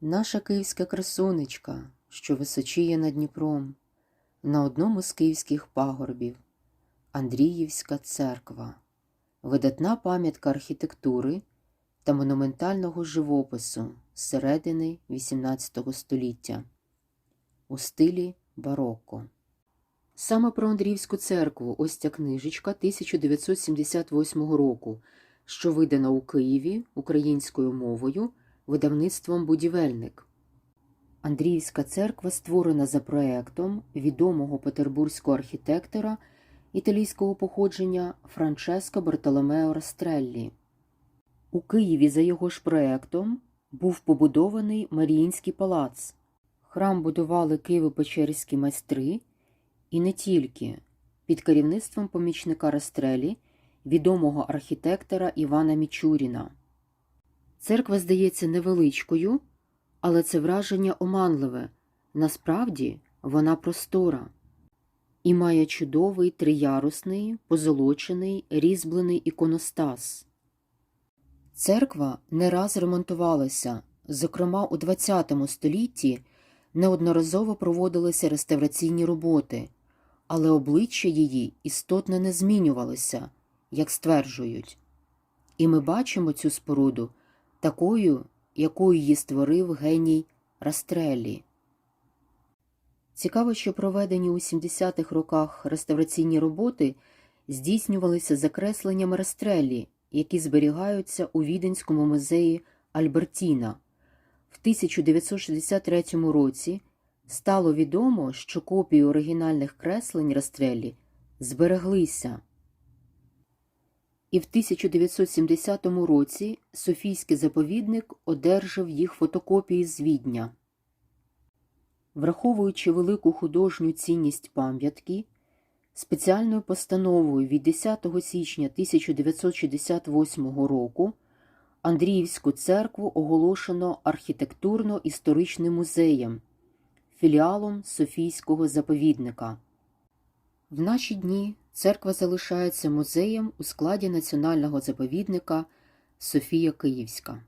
Наша київська красунечка, що височіє над Дніпром, на одному з київських пагорбів Андріївська церква, видатна пам'ятка архітектури та монументального живопису середини XVIII століття у стилі бароко. Саме про Андріївську церкву ось ця книжечка 1978 року, що видана у Києві українською мовою видавництвом Будівельник. Андріївська церква створена за проектом відомого петербурзького архітектора італійського походження Франческо Бартоломео Растреллі. У Києві за його ж проектом був побудований Маріїнський палац. Храм будували києво-печерські майстри і не тільки під керівництвом помічника Растрелі, відомого архітектора Івана Мічуріна. Церква здається невеличкою, але це враження оманливе. Насправді вона простора і має чудовий триярусний, позолочений, різьблений іконостас. Церква не раз ремонтувалася, зокрема у ХХ столітті неодноразово проводилися реставраційні роботи, але обличчя її істотно не змінювалося, як стверджують. І ми бачимо цю споруду такою, якою її створив геній Растреллі. Цікаво, що проведені у 70-х роках реставраційні роботи здійснювалися закресленнями Растреллі, які зберігаються у Віденському музеї Альбертіна. В 1963 році стало відомо, що копії оригінальних креслень Растреллі збереглися. І в 1970 році Софійський заповідник одержав їх фотокопії з Відня. Враховуючи велику художню цінність пам'ятки, спеціальною постановою від 10 січня 1968 року Андріївську церкву оголошено архітектурно-історичним музеєм, філіалом Софійського заповідника. В наші дні церква залишається музеєм у складі національного заповідника Софія Київська.